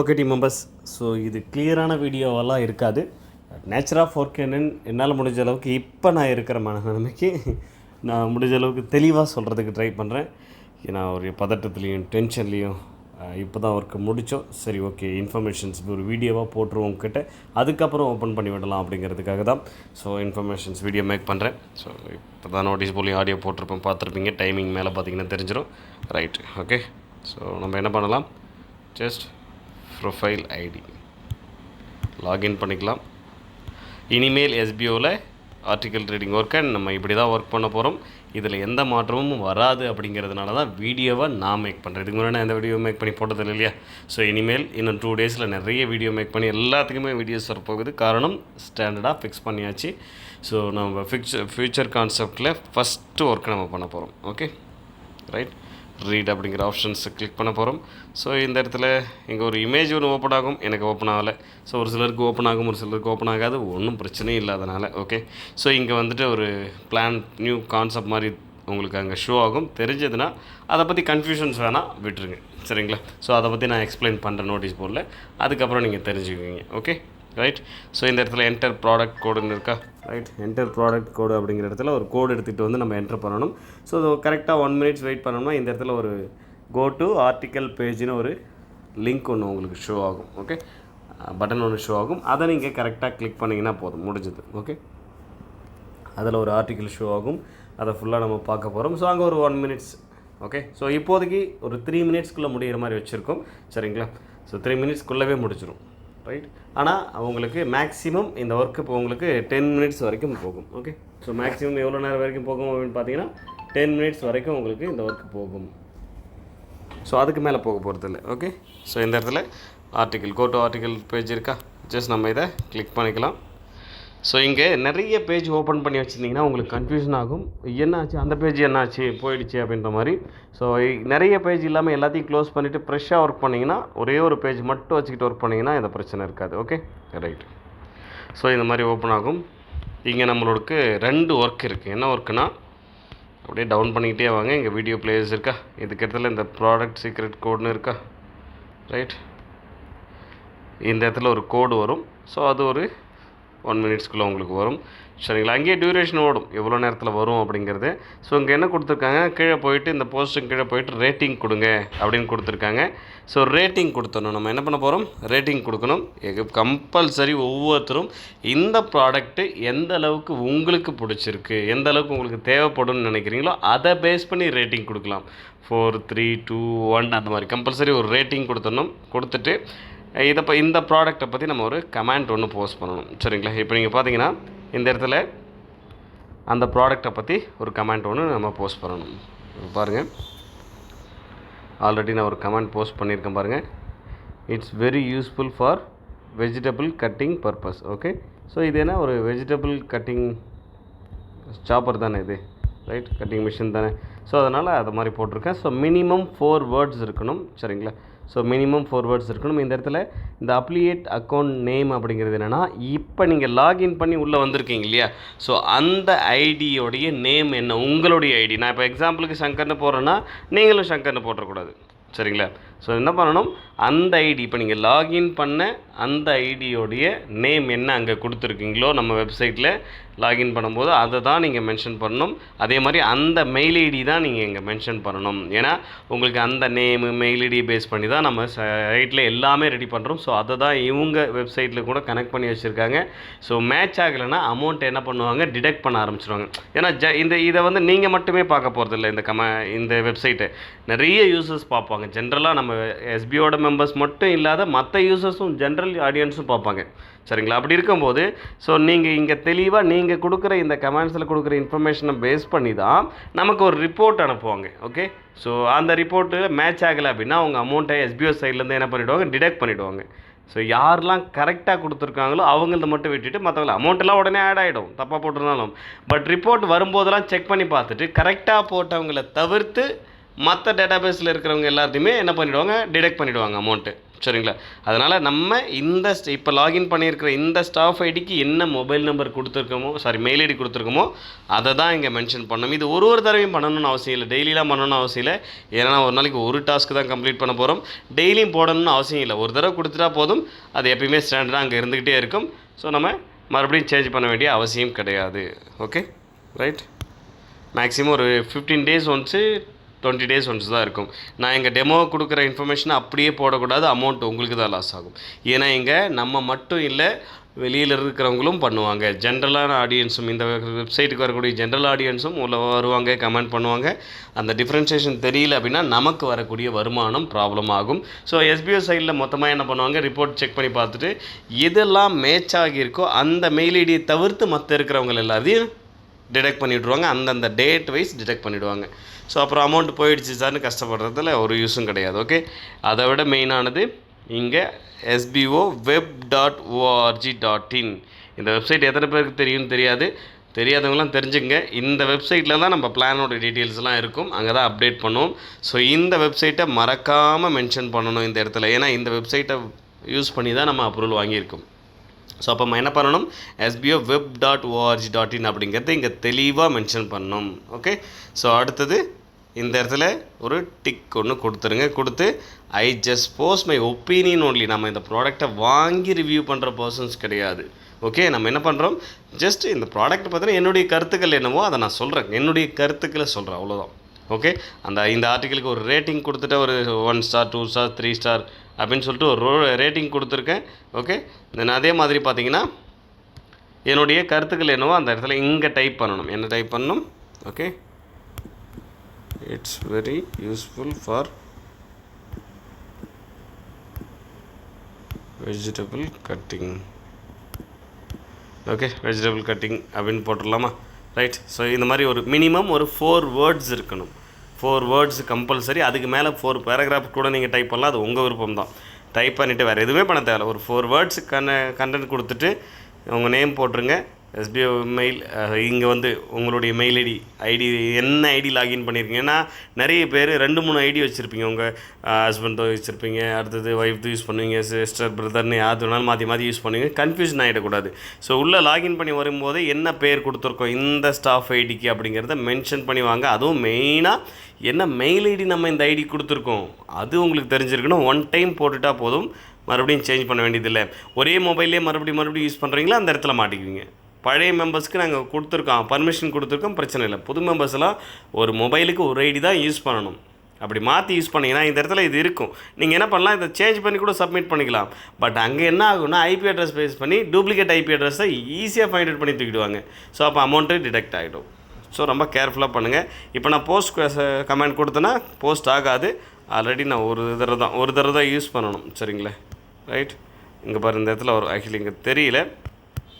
Okay D members so இது கிளியரான வீடியோவெல்லாம் இருக்காது. நேச்சுராக ஃபோர்கேனன் என்னால் முடிஞ்ச அளவுக்கு இப்போ நான் இருக்கிற மனநிலைமைக்கு நான் முடிஞ்ச அளவுக்கு தெளிவாக சொல்கிறதுக்கு ட்ரை பண்ணுறேன் ஏன்னா ஒரு பதட்டத்துலேயும் டென்ஷன்லேயும் இப்போ தான் ஒர்க்கு முடித்தோம் சரி ஓகே இன்ஃபர்மேஷன்ஸ் ஒரு வீடியோவாக போட்டுருவோம் உங்ககிட்ட. அதுக்கப்புறம் ஓப்பன் பண்ணி விடலாம் அப்படிங்கிறதுக்காக தான். ஸோ இன்ஃபர்மேஷன்ஸ் வீடியோ மேக் பண்ணுறேன் ஸோ இப்போ தான் நோட்டீஸ் போலியும் ஆடியோ போட்டிருப்பேன் பார்த்துருப்பீங்க. டைமிங் மேலே பார்த்தீங்கன்னா தெரிஞ்சிடும் ரைட் ஓகே ஸோ நம்ம என்ன பண்ணலாம்? ஜஸ்ட் ப்ரொஃபைல் ஐடி லாகின் பண்ணிக்கலாம். இனிமேல் எஸ்பிஓவில் ஆர்டிக்கல் ட்ரேடிங் ஒர்க்கை நம்ம இப்படி தான் ஒர்க் பண்ண போகிறோம் இதில் எந்த மாற்றமும் வராது அப்படிங்கிறதுனால தான் வீடியோவை நான் மேக் பண்ணுறேன் இதுக்கு முன்னாடி நான் எந்த வீடியோ மேக் பண்ணி போட்டதில்லை இல்லையா? ஸோ இனிமேல் இன்னும் டூ டேஸில் நிறைய வீடியோ மேக் பண்ணி எல்லாத்துக்குமே வீடியோஸ் வரப்போகுது. காரணம் ஸ்டாண்டர்டாக ஃபிக்ஸ் பண்ணியாச்சு. ஸோ நம்ம ஃபிக்ஸ் ஃபியூச்சர் கான்செப்டில் ஃபஸ்ட்டு ஒர்க் நம்ம பண்ண போகிறோம் ஓகே ரைட் ரீட் அப்படிங்கிற ஆப்ஷன்ஸை கிளிக் பண்ண போகிறோம் ஸோ இந்த இடத்துல இங்கே ஒரு இமேஜ் ஒன்று ஓப்பன் ஆகும். எனக்கு ஓப்பன் ஆகலை. ஸோ ஒரு சிலருக்கு ஓப்பன் ஆகும் ஒரு சிலருக்கு ஓப்பன் ஆகாது. ஒன்றும் பிரச்சனையும் இல்லாதனால ஓகே ஸோ இங்கே வந்துட்டு ஒரு பிளான் நியூ கான்செப்ட் மாதிரி உங்களுக்கு அங்கே ஷோ ஆகும். தெரிஞ்சதுன்னா அதை பற்றி கன்ஃபியூஷன்ஸ் வேணால் விட்டுருங்க. சரிங்களா? ஸோ அதை பற்றி நான் எக்ஸ்பிளைன் பண்ணுறேன் நோட்டீஸ் போர்டில் அதுக்கப்புறம் நீங்கள் தெரிஞ்சுக்குவீங்க ஓகே ரைட் ஸோ இந்த இடத்துல என்டர் ப்ராடக்ட் கோடுன்னு இருக்கா? ரைட் என்டர் ப்ராடக்ட் கோடு அப்படிங்கிற இடத்துல ஒரு கோடு எடுத்துகிட்டு வந்து நம்ம என்டர் பண்ணணும். ஸோ கரெக்டாக ஒன் மினிட்ஸ் வெயிட் பண்ணோம்னா இந்த இடத்துல ஒரு கோ டு ஆர்டிக்கல் பேஜ்னு ஒரு லிங்க் ஒன்று உங்களுக்கு ஷோ ஆகும். ஓகே பட்டன் ஒன்று ஷோ ஆகும். அதை நீங்கள் கரெக்டாக கிளிக் பண்ணிங்கன்னா போதும். முடிஞ்சது. ஓகே அதில் ஒரு ஆர்டிக்கல் ஷோ ஆகும். அதை ஃபுல்லாக நம்ம பார்க்க போகிறோம் ஸோ அங்கே ஒரு ஒன் மினிட்ஸ் ஓகே ஸோ இப்போதைக்கு ஒரு த்ரீ மினிட்ஸ்க்குள்ளே முடிகிற மாதிரி வச்சுருக்கோம். சரிங்களா? ஸோ த்ரீ மினிட்ஸ்க்குள்ளவே முடிச்சிடும் ரைட் ஆனால் உங்களுக்கு மேக்ஸிமம் இந்த ஒர்க்கு இப்போ உங்களுக்கு டென் மினிட்ஸ் வரைக்கும் போகும் ஓகே ஸோ மேக்ஸிமம் எவ்வளோ நேரம் வரைக்கும் போகும் அப்படின்னு பார்த்தீங்கன்னா டென் மினிட்ஸ் வரைக்கும் உங்களுக்கு இந்த ஒர்க்கு போகும். ஸோ அதுக்கு மேலே போக போகிறது இல்லை ஓகே ஸோ இந்த இடத்துல article go to article page இருக்கா? ஜஸ்ட் நம்ம இதை கிளிக் பண்ணிக்கலாம். ஸோ இங்கே நிறைய பேஜ் ஓப்பன் பண்ணி வச்சுருந்தீங்கன்னா உங்களுக்கு கன்ஃபியூஷன் ஆகும். என்னாச்சு? அந்த பேஜ் என்னாச்சு? போயிடுச்சு அப்படின்ற மாதிரி. ஸோ நிறைய பேஜ் இல்லாமல் எல்லாத்தையும் க்ளோஸ் பண்ணிவிட்டு ஃப்ரெஷ்ஷாக ஒர்க் பண்ணிங்கன்னா ஒரே ஒரு பேஜ் மட்டும் வச்சுக்கிட்டு ஒர்க் பண்ணிங்கன்னா இந்த பிரச்சனை இருக்காது. ஓகே ரைட் ஸோ இந்த மாதிரி ஓப்பன் ஆகும். இங்கே நம்மளுக்கு ரெண்டு ஒர்க் இருக்குது என்ன ஒர்க்குனா அப்படியே டவுன் பண்ணிக்கிட்டே வாங்க. இங்கே வீடியோ பிளேயர்ஸ் இருக்கா? இதுக்கு இடத்துல இந்த ப்ராடக்ட் சீக்ரெட் கோட்னு இருக்கா? ரைட் இந்த இடத்துல ஒரு கோடு வரும். ஸோ அது ஒரு ஒன் மினிட்ஸ்க்குள்ளே உங்களுக்கு வரும். சரிங்களா அங்கேயே டியூரேஷன் ஓடும். எவ்வளோ நேரத்தில் வரும் அப்படிங்கிறது. ஸோ இங்கே என்ன கொடுத்துருக்காங்க? கீழே போயிட்டு இந்த போஸ்ட்டுக்கு கீழே போயிட்டு ரேட்டிங் கொடுங்க அப்படின்னு கொடுத்துருக்காங்க. ஸோ ரேட்டிங் கொடுத்துடணும் நம்ம என்ன பண்ண போகிறோம் ரேட்டிங் கொடுக்கணும். கம்பல்சரி ஒவ்வொருத்தரும் இந்த ப்ராடக்ட்டு எந்த அளவுக்கு உங்களுக்கு பிடிச்சிருக்கு எந்த அளவுக்கு உங்களுக்கு தேவைப்படும்னு நினைக்கிறீங்களோ அதை பேஸ் பண்ணி ரேட்டிங் கொடுக்கலாம். ஃபோர் த்ரீ டூ ஒன் அந்த மாதிரி. கம்பல்சரி ஒரு ரேட்டிங் கொடுத்துடணும் கொடுத்துட்டு இதை இப்போ இந்த ப்ராடக்ட்டை பற்றி நம்ம ஒரு கமெண்ட் ஒன்று போஸ்ட் பண்ணணும். சரிங்களா? இப்போ நீங்கள் பார்த்தீங்கன்னா இந்த இடத்துல அந்த ப்ராடக்ட்டை பற்றி ஒரு கமெண்ட் ஒன்று நம்ம போஸ்ட் பண்ணணும். பாருங்கள் ஆல்ரெடி நான் ஒரு கமெண்ட் போஸ்ட் பண்ணியிருக்கேன் பாருங்கள் it's very useful for vegetable cutting purpose okay so இது என்ன? ஒரு வெஜிடபிள் கட்டிங் சாப்பர் தானே இது? ரைட் கட்டிங் மிஷின் தானே. ஸோ அதனால் அது மாதிரி போட்டிருக்கேன். ஸோ மினிமம் ஃபோர் வேர்ட்ஸ் இருக்கணும். சரிங்களா? ஸோ மினிமம் ஃபோர் வேர்ட்ஸ் இருக்கணும். இந்த இடத்துல இந்த அப்ளியேட் அக்கௌண்ட் நேம் அப்படிங்கிறது என்னென்னா இப்போ நீங்கள் லாகின் பண்ணி உள்ளே வந்திருக்கீங்க இல்லையா? ஸோ அந்த ஐடியோடைய நேம் என்ன? உங்களுடைய ஐடி நான் இப்போ எக்ஸாம்பிளுக்கு சங்கர்னு போடுறேன்னா நீங்களும் சங்கர்னு போட்டுறக்கூடாது. சரிங்களா? ஸோ என்ன பண்ணணும்? அந்த ஐடி இப்போ நீங்கள் லாகின் பண்ண அந்த ஐடியோடைய நேம் என்ன அங்கே கொடுத்துருக்கீங்களோ நம்ம வெப்சைட்டில் லாகின் பண்ணும்போது அதை தான் நீங்கள் மென்ஷன் பண்ணணும். அதே மாதிரி அந்த மெயில் ஐடி தான் நீங்கள் இங்கே மென்ஷன் பண்ணணும். ஏன்னா உங்களுக்கு அந்த நேமு மெயில் ஐடி பேஸ் பண்ணி தான் நம்ம சைட்டில் எல்லாமே ரெடி பண்ணுறோம் ஸோ அதை தான் இவங்க வெப்சைட்டில் கூட கனெக்ட் பண்ணி வச்சுருக்காங்க. ஸோ மேட்ச் ஆகலைன்னா அமௌண்ட் என்ன பண்ணுவாங்க? டிடெக்ட் பண்ண ஆரம்பிச்சிருவாங்க. ஏன்னா ஜ இந்த இதை வந்து நீங்கள் மட்டுமே பார்க்க போகிறதில்ல இந்த கம இந்த வெப்சைட்டை நிறைய யூசர்ஸ் பார்ப்பாங்க. ஜென்ரலாக நம்ம எஸ்பிஓட மெம்பர்ஸ் மட்டும் இல்லாத மற்ற யூசர்ஸும் ஜென்ரல் ஆடியன்ஸும் பார்ப்பாங்க. சரிங்களா? அப்படி இருக்கும்போது ஸோ நீங்கள் இங்கே தெளிவாக நீங்கள் கொடுக்குற இந்த கமெண்ட்ஸில் கொடுக்குற இன்ஃபர்மேஷனை பேஸ் பண்ணி தான் நமக்கு ஒரு ரிப்போர்ட் அனுப்புவாங்க ஓகே ஸோ அந்த ரிப்போர்ட்டு மேட்ச் ஆகலை அப்படின்னா அவங்க அமௌண்ட்டை எஸ்பிஓ சைட்லேருந்து என்ன பண்ணிவிடுவாங்க டிடெக்ட் பண்ணிவிடுவாங்க ஸோ யாரெல்லாம் கரெக்டாக கொடுத்துருக்காங்களோ அவங்களத மட்டும் விட்டுட்டு மற்றவங்கள அமௌண்ட்டெல்லாம் உடனே ஆட் ஆகிடும் தப்பாக போட்டிருந்தாலும். பட் ரிப்போர்ட் வரும்போதெல்லாம் செக் பண்ணி பார்த்துட்டு கரெக்டாக போட்டவங்கள தவிர்த்து மற்ற டேட்டாபேஸில் இருக்கிறவங்க எல்லாத்தையுமே என்ன பண்ணிவிடுவாங்க டிடெக்ட் பண்ணிவிடுவாங்க அமௌண்ட்டு சரிங்களா? அதனால் நம்ம இந்த இப்போ லாகின் பண்ணியிருக்கிற இந்த ஸ்டாஃப் ஐடிக்கு என்ன மொபைல் நம்பர் கொடுத்துருக்கோமோ சாரி மெயில் ஐடி கொடுத்துருக்கோமோ அதை தான் இங்கே மென்ஷன் பண்ணணும். இது ஒரு ஒரு தடவையும் பண்ணணும்னு அவசியம் இல்லை. டெய்லிலாம் பண்ணணும்னு அவசியம் இல்லை. ஏன்னா ஒரு நாளைக்கு ஒரு டாஸ்க்கு தான் கம்ப்ளீட் பண்ண போகிறோம் டெய்லியும் போடணும்னு அவசியம் இல்லை. ஒரு தடவை கொடுத்துட்டா போதும். அது எப்பயுமே ஸ்டாண்டர்டாக அங்கே இருந்துக்கிட்டே இருக்கும். ஸோ நம்ம மறுபடியும் சேஞ்ச் பண்ண வேண்டிய அவசியம் கிடையாது. ஓகே ரைட் மேக்ஸிமம் ஒரு fifteen days once twenty days once தான் இருக்கும். நான் எங்கள் டெமோ கொடுக்குற இன்ஃபர்மேஷனை அப்படியே போடக்கூடாது அமௌண்ட் உங்களுக்கு தான் லாஸ் ஆகும். ஏன்னா இங்கே நம்ம மட்டும் இல்லை வெளியில் இருக்கிறவங்களும் பண்ணுவாங்க. ஜென்ரலான ஆடியன்ஸும் இந்த வெப்சைட்டுக்கு வரக்கூடிய ஜென்ரல் ஆடியன்ஸும் உள்ள வருவாங்க கமெண்ட் பண்ணுவாங்க. அந்த டிஃப்ரென்ஷியேஷன் தெரியல அப்படின்னா நமக்கு வரக்கூடிய வருமானம் ப்ராப்ளம் ஆகும். ஸோ எஸ்பிஓ சைடில் மொத்தமாக என்ன பண்ணுவாங்க? ரிப்போர்ட் செக் பண்ணி பார்த்துட்டு எதெல்லாம் மேட்ச் ஆகியிருக்கோ அந்த மெயில் ஐடியை தவிர்த்து மற்ற இருக்கிறவங்க எல்லாத்தையும் டிடெக்ட் பண்ணிவிடுவாங்க அந்தந்த டேட் வைஸ் டிடெக்ட் பண்ணிவிடுவாங்க ஸோ அப்புறம் அமௌண்ட் போயிடுச்சு சார்னு கஷ்டப்படுறதுல ஒரு யூஸும் கிடையாது ஓகே அதை விட மெயினானது இங்கே S P O web dot O R G dot in இந்த வெப்சைட் எத்தனை பேருக்கு தெரியும்னு தெரியாது. தெரியாதவங்களாம் தெரிஞ்சுங்க இந்த வெப்சைட்டில் தான் நம்ம பிளானோட டீட்டெயில்ஸ்லாம் இருக்கும். அங்கே தான் அப்டேட் பண்ணுவோம். ஸோ இந்த வெப்சைட்டை மறக்காமல் மென்ஷன் பண்ணணும் இந்த இடத்துல. ஏன்னா இந்த வெப்சைட்டை யூஸ் பண்ணி தான் நம்ம அப்ரூவல் வாங்கியிருக்கோம். ஸோ அப்போ நம்ம என்ன பண்ணணும்? S P O web dot O R G dot in அப்படிங்கிறத இங்கே தெளிவாக மென்ஷன் பண்ணணும். ஓகே ஸோ அடுத்தது இந்த இடத்துல ஒரு டிக் ஒன்று கொடுத்துருங்க. கொடுத்து I just post my opinion only நம்ம இந்த ப்ராடக்ட்டை வாங்கி ரிவ்யூ பண்ணுற பர்சன்ஸ் கிடையாது. ஓகே நம்ம என்ன பண்ணுறோம் ஜஸ்ட் இந்த ப்ராடக்ட் பார்த்தீங்கன்னா என்னுடைய கருத்துக்கள் என்னவோ அதை நான் சொல்கிறேன் என்னுடைய கருத்துக்களை சொல்கிறேன் அவ்வளோதான் ஓகே? அந்த இந்த ஆர்டிக்கலுக்கு ஒரு ரேட்டிங் கொடுத்துட்டு ஒரு one star two star three star அப்படின்னு சொல்லிட்டு ஒரு ரோ ரேட்டிங் கொடுத்துருக்கேன். ஓகே? தென் அதே மாதிரி பார்த்தீங்கன்னா என்னுடைய கருத்துக்கள் என்னவோ அந்த இடத்துல இங்கே டைப் பண்ணணும். என்ன டைப் பண்ணணும்? Okay? It's very useful for vegetable cutting okay? Vegetable cutting அப்படின்னு போட்டுடலாமா? ரைட் ஸோ இந்த மாதிரி ஒரு மினிமம் ஒரு ஃபோர் வேர்ட்ஸ் இருக்கணும். ஃபோர் வேர்ட்ஸ் கம்பல்சரி அதுக்கு மேலே ஃபோர் பேராகிராஃப் கூட நீங்கள் டைப் பண்ணலாம். அது உங்கள் விருப்பம் தான். டைப் பண்ணிவிட்டு வேறு எதுவுமே பண்ண தேவையில்ல. ஒரு ஃபோர் வேர்ட்ஸ் கன்ன கண்டென்ட் கொடுத்துட்டு உங்கள் நேம் போட்டுருங்க. எஸ்பிஐ மெயில் இங்கே வந்து உங்களுடைய மெயில் ஐடி ஐடி என்ன ஐடி லாகின் பண்ணியிருக்கீங்க ஏன்னா நிறைய பேர் ரெண்டு மூணு ஐடி வச்சுருப்பீங்க. உங்கள் ஹஸ்பண்டோ வச்சுருப்பீங்க. அடுத்தது ஒய்ஃப் யூஸ் பண்ணுவீங்க. சிஸ்டர் பிரதர்னு யார் வேணாலும் மாற்றி மாற்றி யூஸ் பண்ணுவீங்க. கன்ஃபியூஷன் ஆகிடக்கூடாது ஸோ உள்ளே லாகின் பண்ணி வரும்போது என்ன பேர் கொடுத்துருக்கோம்? இந்த ஸ்டாஃப் ஐடிக்கு அப்படிங்கிறத மென்ஷன் பண்ணி வாங்க. அதுவும் மெயினாக என்ன மெயில் ஐடி நம்ம இந்த ஐடி கொடுத்துருக்கோம்? அது உங்களுக்கு தெரிஞ்சிருக்கணும். ஒன் டைம் போட்டுட்டால் போதும். மறுபடியும் சேஞ்ச் பண்ண வேண்டியதில்லை. ஒரே மொபைல்லே மறுபடியும் மறுபடியும் யூஸ் பண்ணுறீங்களா அந்த இடத்துல மாட்டிக்குவீங்க. பழைய மெம்பர்ஸ்க்கு நாங்கள் கொடுத்துருக்கோம். பர்மிஷன் கொடுத்துருக்கோம். பிரச்சனை இல்லை. புது மெம்பர்ஸ்லாம் ஒரு மொபைலுக்கு ஒரு ஐடி தான் யூஸ் பண்ணணும். அப்படி மாற்றி யூஸ் பண்ணிங்கன்னா இந்த இடத்துல இது இருக்கும். நீங்கள் என்ன பண்ணலாம்? இதை சேஞ்ச் பண்ணி கூட சப்மிட் பண்ணிக்கலாம். பட் அங்கே என்ன ஆகும்னா ஐபி அட்ரஸ் பேஸ் பண்ணி டூப்ளிகேட் ஐபி அட்ரஸை ஈஸியாக ஃபைண்ட் அவுட் பண்ணி தூக்கிடுவாங்க. ஸோ அப்போ அமௌண்ட்டு டிடெக்ட் ஆகிடும் ஸோ ரொம்ப கேர்ஃபுல்லாக பண்ணுங்கள் இப்போ நான் போஸ்ட் கமெண்ட் கொடுத்தேன்னா போஸ்ட் ஆகாது. ஆல்ரெடி நான் ஒரு தடவை தான் ஒரு தடவை தான் யூஸ் பண்ணணும். சரிங்களா? ரைட் இங்கே பாரு இந்த இடத்துல ஒரு ஆக்சுவலி இங்கே தெரியல.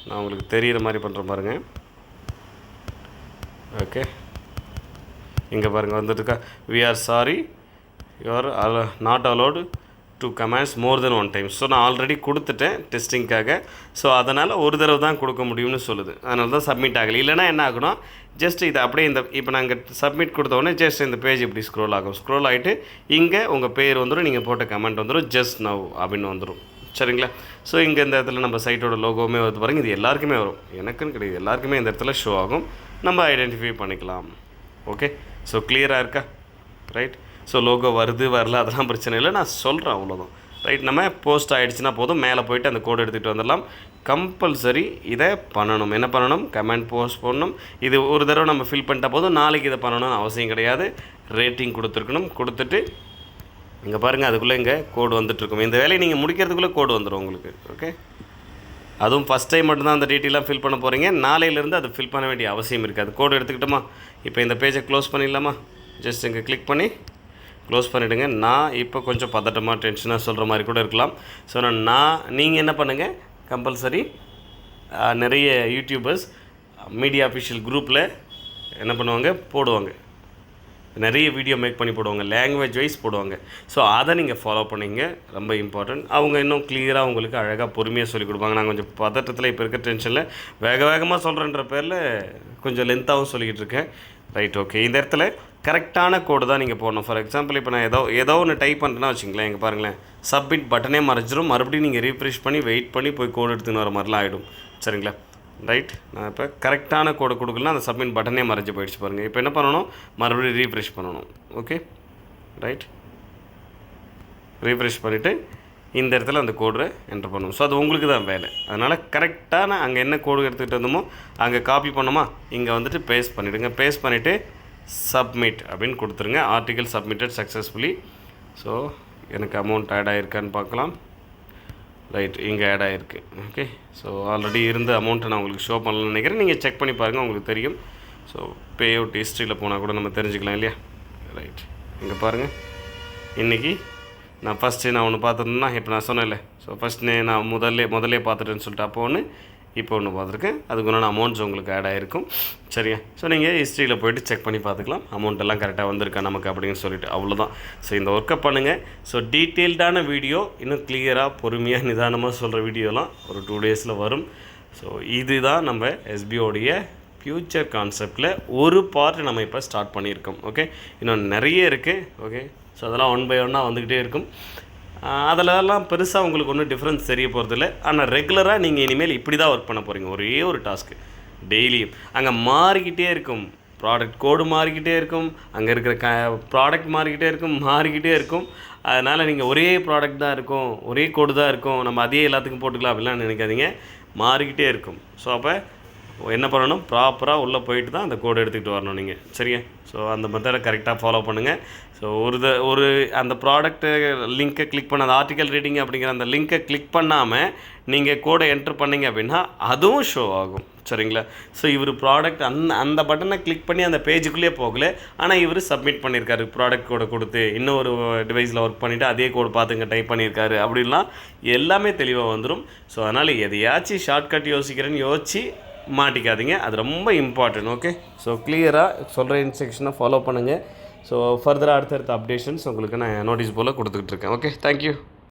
நான் உங்களுக்கு தெரிகிற மாதிரி பண்ணுறேன் பாருங்கள் ஓகே இங்கே பாருங்கள் வந்துட்டுருக்கா. We are sorry you are not allowed to comments more than one time so நான் ஆல்ரெடி கொடுத்துட்டேன் டெஸ்டிங்க்காக ஸோ அதனால் ஒரு தடவை தான் கொடுக்க முடியும்னு சொல்லுது. அதனால தான் சப்மிட் ஆகலை. இல்லைனா என்ன ஆகணும் ஜஸ்ட் இது அப்படியே இந்த இப்போ நாங்கள் சப்மிட் கொடுத்த உடனே ஜஸ்ட் இந்த பேஜ் இப்படி ஸ்க்ரோல் ஆகும். ஸ்க்ரோல் ஆகிட்டு இங்கே உங்கள் பேர் வந்துடும் நீங்கள் போட்ட கமெண்ட் வந்துடும் ஜஸ்ட் நவ் அப்படின்னு வந்துடும் சரிங்களா? ஸோ இங்கே இந்த இடத்துல நம்ம சைட்டோட லோகோவுமே வந்து பாருங்க. இது எல்லாருக்குமே வரும். எனக்குன்னு கிடையாது. எல்லாருக்குமே இந்த இடத்துல ஷோ ஆகும். நம்ம ஐடென்டிஃபை பண்ணிக்கலாம். ஓகே ஸோ கிளியராக இருக்கா? ரைட் ஸோ லோகோ வருது வரல அதெல்லாம் பிரச்சனை இல்லை. நான் சொல்கிறேன் அவ்வளோதான் ரைட் நம்ம போஸ்ட் ஆகிடுச்சுன்னா போதும். மேலே போயிட்டு அந்த கோடு எடுத்துகிட்டு வந்துடலாம். கம்பல்சரி இதை பண்ணணும். என்ன பண்ணணும்? கமெண்ட் போஸ்ட் பண்ணணும் இது ஒரு தடவை நம்ம ஃபில் பண்ணிட்டா போதும். நாளைக்கு இதை பண்ணணும்னு அவசியம் கிடையாது. ரேட்டிங் கொடுத்துருக்கணும். கொடுத்துட்டு இங்கே பாருங்கள் அதுக்குள்ளே இங்கே கோடு வந்துட்டுருக்கும். இந்த வேலையை நீங்கள் முடிக்கிறதுக்குள்ளே கோடு வந்துடும் உங்களுக்கு ஓகே அதுவும் ஃபஸ்ட் டைம் மட்டும்தான் அந்த டீட்டெயிலாக ஃபில் பண்ண போகிறீங்க நாளையிலேருந்து அதை ஃபில் பண்ண வேண்டிய அவசியம் இருக்காது கோடு எடுத்துக்கிட்டோமா? இப்போ இந்த பேஜை க்ளோஸ் பண்ணிடலாமா? ஜஸ்ட் இங்கே கிளிக் பண்ணி க்ளோஸ் பண்ணிவிடுங்க நான் இப்போ கொஞ்சம் பதட்டமாக டென்ஷனாக சொல்கிற மாதிரி கூட இருக்கலாம். ஸோ நான் நான் நீங்கள் என்ன பண்ணுங்கள் கம்பல்சரி நிறைய யூடியூபர்ஸ் மீடியா அஃபிஷியல் குரூப்பில் என்ன பண்ணுவாங்க? போடுவாங்க. நிறைய வீடியோ மேக் பண்ணி போடுவாங்க லாங்குவேஜ் வைஸ் போடுவாங்க. ஸோ அதை நீங்கள் ஃபாலோ பண்ணிங்க. ரொம்ப இம்பார்ட்டன்ட் அவங்க இன்னும் கிளியராக உங்களுக்கு அழகாக பொறுமையாக சொல்லிக் கொடுப்பாங்க. நான் கொஞ்சம் பதட்டத்தில் இப்போ இருக்க டென்ஷனில் வேக வேகமாக சொல்கிறேன்ற பேரில் கொஞ்சம் லென்த்தாகவும் சொல்லிக்கிட்டு இருக்கேன். ரைட் ஓகே இந்த இடத்துல கரெக்டான கோடு தான் நீங்கள் போடணும். ஃபார் எக்ஸாம்பிள் இப்போ நான் ஏதோ ஏதோ ஒன்று டைப் பண்ணுறேன்னா வச்சுங்களேன் இங்கே பாருங்களேன். சப்மிட் பட்டனே மறைஞ்சிரும். மறுபடியும் நீங்கள் ரீஃப்ரெஷ் பண்ணி வெயிட் பண்ணி போய் கோடு எடுத்துன்னு வர மாதிரிலாம் ஆகிடும் சரிங்களா? ரைட் நான் இப்போ கரெக்டான கோடை கொடுக்கலாம் அந்த சப்மிட் பட்டனே மறைஞ்சு போயிடுச்சு பாருங்கள் இப்போ என்ன பண்ணணும்? மறுபடியும் ரீஃப்ரெஷ் பண்ணணும். ஓகே ரைட் ரீஃப்ரெஷ் பண்ணிவிட்டு இந்த இடத்துல அந்த கோடை என்டர் பண்ணணும். ஸோ அது உங்களுக்கு தான் வேலை. அதனால் கரெக்டான அங்கே என்ன கோடு எடுத்துக்கிட்டு வந்தோமோ அங்கே காப்பி பண்ணோமா இங்கே வந்துட்டு பேஸ்ட் பண்ணிவிடுங்க பேஸ்ட் பண்ணிவிட்டு சப்மிட் அப்படின்னு கொடுத்துருங்க. ஆர்டிகல் சப்மிட்டட் சக்ஸஸ்ஃபுல்லி ஸோ எனக்கு அமௌண்ட் ஆட் ஆகிருக்கான்னு பார்க்கலாம். ரைட் இங்கே ஆட் ஆகிருக்கு ஓகே ஸோ ஆல்ரெடி இருந்த அமௌண்ட்டை நான் உங்களுக்கு ஷோ பண்ணலன்னு நினைக்கிறேன். நீங்கள் செக் பண்ணி பாருங்கள் உங்களுக்கு தெரியும். ஸோ பே அவுட் ஹிஸ்ட்ரியில் போனால் கூட நம்ம தெரிஞ்சுக்கலாம் இல்லையா? ரைட் இங்கே பாருங்கள் இன்றைக்கி நான் ஃபஸ்ட்டு நான் ஒன்று பார்த்துருந்தேன்னா இப்போ நான் சொன்னேன்ல. ஸோ ஃபஸ்ட்டு நான் முதல்ல முதல்ல பார்த்துட்டேன்னு சொல்லிட்டு அப்போ ஒன்று இப்போ ஒன்று பார்த்துருக்கேன் அதுக்குண்டான அமௌண்ட்ஸ் உங்களுக்கு ஆட் ஆகிருக்கும் சரியா? ஸோ நீங்கள் ஹிஸ்ட்ரியில் போயிட்டு செக் பண்ணி பார்த்துக்கலாம். அமௌண்ட் எல்லாம் கரெக்டாக வந்திருக்கா நமக்கு அப்படின்னு சொல்லிட்டு. அவ்வளோதான் ஸோ இந்த ஒர்க்கை பண்ணுங்கள் ஸோ டீட்டெயில்டான வீடியோ இன்னும் கிளியராக பொறுமையாக நிதானமாக சொல்கிற வீடியோலாம் ஒரு டூ டேஸில் வரும். ஸோ இதுதான் நம்ம எஸ்பிஓடைய ஃப்யூச்சர் கான்செப்டில் ஒரு பார்ட் நம்ம இப்போ ஸ்டார்ட் பண்ணியிருக்கோம். ஓகே இன்னும் நிறைய இருக்குது ஓகே ஸோ அதெல்லாம் ஒன் பை ஒன்னாக வந்துக்கிட்டே இருக்கும். அதிலலாம் பெருசாக உங்களுக்கு ஒன்றும் டிஃப்ரென்ஸ் தெரிய போகிறதில்ல ஆனால் ரெகுலராக நீங்கள் இனிமேல் இப்படி தான் ஒர்க் பண்ண போகிறீங்க ஒரே ஒரு டாஸ்க்கு டெய்லியும். அங்கே மாறிக்கிட்டே இருக்கும். ப்ராடக்ட் கோடு மாறிக்கிட்டே இருக்கும். அங்கே இருக்கிற க ப்ராடக்ட் மாறிக்கிட்டே இருக்கும் மாறிக்கிட்டே இருக்கும். அதனால் நீங்கள் ஒரே ப்ராடக்ட் தான் இருக்கும் ஒரே கோடு தான் இருக்கும். நம்ம அதே எல்லாத்துக்கும் போட்டுக்கலாம் அப்படிலாம் நினைக்காதீங்க. மாறிக்கிட்டே இருக்கும். ஸோ அப்போ என்ன பண்ணணும்? ப்ராப்பராக உள்ளே போயிட்டு தான் அந்த கோடு எடுத்துக்கிட்டு வரணும் நீங்கள் சரியா? ஸோ அந்த மெத்தடை கரெக்டாக ஃபாலோ பண்ணுங்கள் ஸோ ஒரு த ஒரு அந்த ப்ராடக்ட்டு லிங்க்கை கிளிக் பண்ண அந்த ஆர்டிக்கல் ரீடிங் அப்படிங்கிற அந்த லிங்க்கை கிளிக் பண்ணாமல் நீங்கள் கோடை என்டர் பண்ணிங்க அப்படின்னா அதுவும் ஷோ ஆகும். சரிங்களா? ஸோ இவர் ப்ராடக்ட் அந்த அந்த பட்டனை கிளிக் பண்ணி அந்த பேஜுக்குள்ளேயே போகல. ஆனால் இவர் சப்மிட் பண்ணியிருக்காரு ப்ராடக்ட் கோடை கொடுத்து இன்னொரு டிவைஸில் ஒர்க் பண்ணிவிட்டு அதே கோடு பார்த்துங்க டைப் பண்ணியிருக்காரு அப்படின்லாம் எல்லாமே தெளிவாக வந்துடும் ஸோ அதனால் எதையாச்சும் ஷார்ட்கட் யோசிக்கிறேன்னு யோசிச்சு மாட்டிக்காதீங்க. அது ரொம்ப இம்பார்ட்டன்ட் ஓகே ஸோ கிளியராக சொல்கிற இன்ஸ்ட்ரக்ஷனை ஃபாலோ பண்ணுங்கள் ஸோ ஃபர்தராக அடுத்தடுத்த அப்டேஷன்ஸ் உங்களுக்கு நான் நோட்டீஸ் போல் கொடுத்துக்கிட்டு இருக்கேன் ஓகே தேங்க்யூ